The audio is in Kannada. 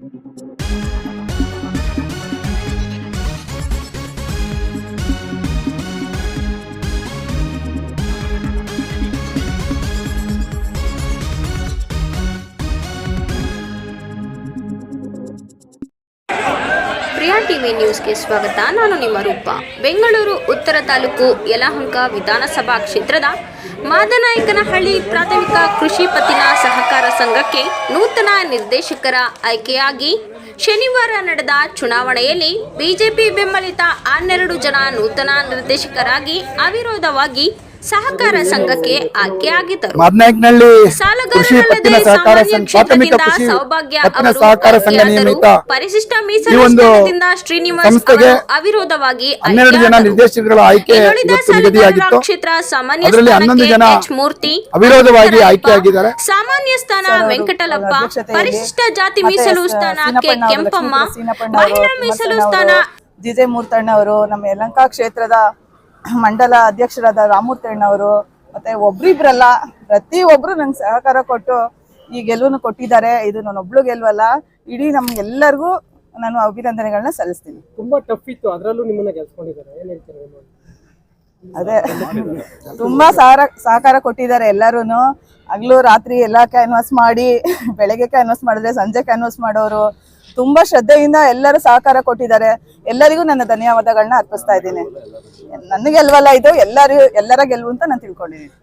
Thank you. ಪ್ರಿಯಾ ಟಿವಿ ನ್ಯೂಸ್ಗೆ ಸ್ವಾಗತ. ನಾನು ನಿಮ್ಮ ರೂಪ. ಬೆಂಗಳೂರು, ಉತ್ತರ ತಾಲೂಕು ಯಲಹಂಕ ವಿಧಾನಸಭಾ ಕ್ಷೇತ್ರದ ಮಾದನಾಯಕನಹಳ್ಳಿ ಪ್ರಾಥಮಿಕ ಕೃಷಿ ಪತ್ತಿನ ಸಹಕಾರ ಸಂಘಕ್ಕೆ ನೂತನ ನಿರ್ದೇಶಕರ ಆಯ್ಕೆಯಾಗಿ ಶನಿವಾರ ನಡೆದ ಚುನಾವಣೆಯಲ್ಲಿ ಬಿಜೆಪಿ ಬೆಂಬಲಿತ ಹನ್ನೆರಡು ಜನ ನೂತನ ನಿರ್ದೇಶಕರಾಗಿ ಅವಿರೋಧವಾಗಿ ಸಹಕಾರ ಸಂಘಕ್ಕೆ ಆಯ್ಕೆಯಾಗಿದ್ದರು ಮಾದನಾಯಕನಹಳ್ಳಿ ಕೃಷಿ ಸಾಲಗಾರರಲ್ಲದೆ ಪತ್ತಿನ ಸಹಕಾರ ಸಾಮಾನ್ಯ ಸಂಘ ಪ್ರಾಥಮಿಕ ಕೃಷಿ ಸೌಭಾಗ್ಯ ಪತ್ತಿನ ಸಹಕಾರ ಸಂಘ ನಿಯಮಿತ ಪರಿಶಿಷ್ಟ ಮೀಸಲು ಸಂಸ್ಥೆಗೆ ಅವರು ಅವಿರೋಧವಾಗಿ ಹನ್ನೆರಡು ಜನ. ನಿರ್ದೇಶಕರ ಆಯ್ಕೆ ನಿಗದಿಯಾಗಿತ್ತು ಕ್ಷೇತ್ರ ಸಾಮಾನ್ಯ ಅದರಲ್ಲಿ ಹನ್ನೊಂದು ಜನ ಎಚ್ ಮೂರ್ತಿ ಅವಿರೋಧವಾಗಿ ಆಯ್ಕೆಯಾಗಿದ್ದಾರೆ. ಸಾಮಾನ್ಯ ಸ್ಥಾನ ವೆಂಕಟಲಪ್ಪ ಪರಿಶಿಷ್ಟ ಜಾತಿ ಮೀಸಲು ಸ್ಥಾನ ಕೆ ಕೆಂಪಮ್ಮ ಮಹಿಳಾ ಮೀಸಲು ಸ್ಥಾನ ಜಿಜೆ ಮೂರ್ತಣ್ಣ ಅವರು ನಮ್ಮ ಯಲಂಕ ಕ್ಷೇತ್ರದ ಮಂಡಲ ಅಧ್ಯಕ್ಷರಾದ ರಾಮೂರ್ತಣ್ಣ ಅವರು ಮತ್ತೆ ಒಬ್ರಿಬ್ರಲ್ಲ ಪ್ರತಿ ಒಬ್ರು ನಂಗೆ ಸಹಕಾರ ಕೊಟ್ಟು ಈ ಗೆಲುವನ್ನು ಕೊಟ್ಟಿದ್ದಾರೆ. ಇದು ನಾನು ಒಬ್ಳು ಗೆಲ್ವಲ್ಲ ಇಡೀ ನಮ್ಗೆಲ್ಲರಿಗೂ ನಾನು ಅಭಿನಂದನೆಗಳನ್ನ ಸಲ್ಲಿಸ್ತೀನಿ. ತುಂಬಾ ಟಫ್ ಇತ್ತು ಅದರಲ್ಲೂ ನಿಮ್ಮನ್ನ ಗೆಲ್ಸ್ಕೊಂಡಿದ್ದಾರೆ. ಏನ್ ಹೇಳ್ತೀರಾ ನಿಮ್ಮ? ಅದೇ ತುಂಬಾ ಸಹಕಾರ ಸಹಕಾರ ಕೊಟ್ಟಿದ್ದಾರೆ ಎಲ್ಲರೂನು. ಹಗ್ಲು ರಾತ್ರಿ ಎಲ್ಲ ಕ್ಯಾನ್ವಾಸ್ ಮಾಡಿ ಬೆಳಗ್ಗೆ ಕ್ಯಾನ್ವಾಸ್ ಮಾಡಿದ್ರೆ ಸಂಜೆ ಕ್ಯಾನ್ವಾಸ್ ಮಾಡೋರು ತುಂಬಾ ಶ್ರದ್ಧೆಯಿಂದ ಎಲ್ಲರೂ ಸಹಕಾರ ಕೊಟ್ಟಿದ್ದಾರೆ. ಎಲ್ಲರಿಗೂ ನನ್ನ ಧನ್ಯವಾದಗಳನ್ನ ಅರ್ಪಿಸ್ತಾ ಇದ್ದೀನಿ. ನನಗೆ ಗೆಲ್ವಲ್ಲ ಇದು ಎಲ್ಲರಿಗೂ, ಎಲ್ಲರ ಗೆಲುವು ಅಂತ ನಾನು ತಿಳ್ಕೊಂಡಿದ್ದೀನಿ.